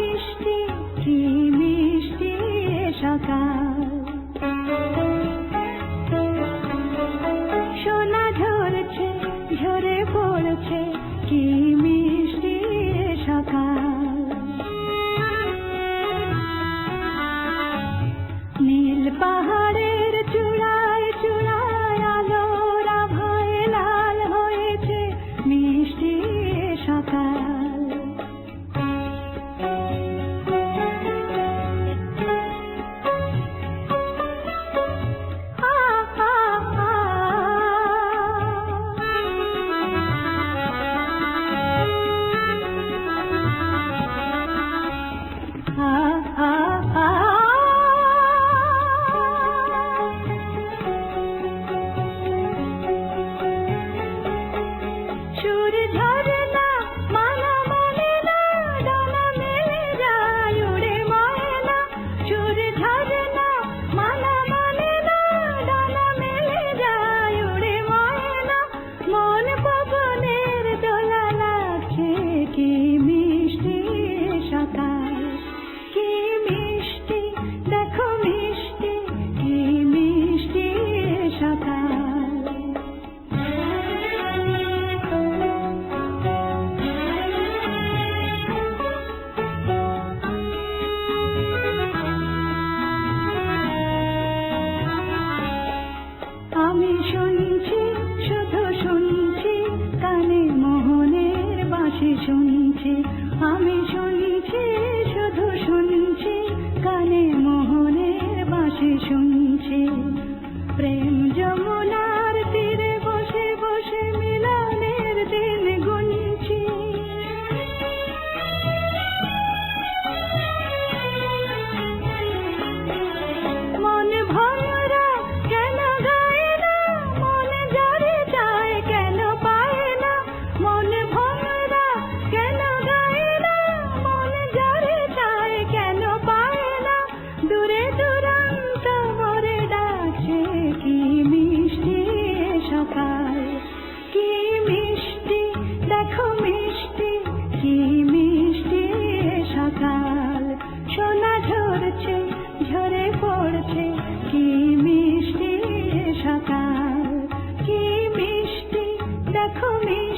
বৃষ্টি কি মিষ্টি সকাল। আমি শুনছি শুনছি বাসে শুনছি। আমি শুনছি কানে মোহনের বাসে শুনছি। দেখো মেয়ে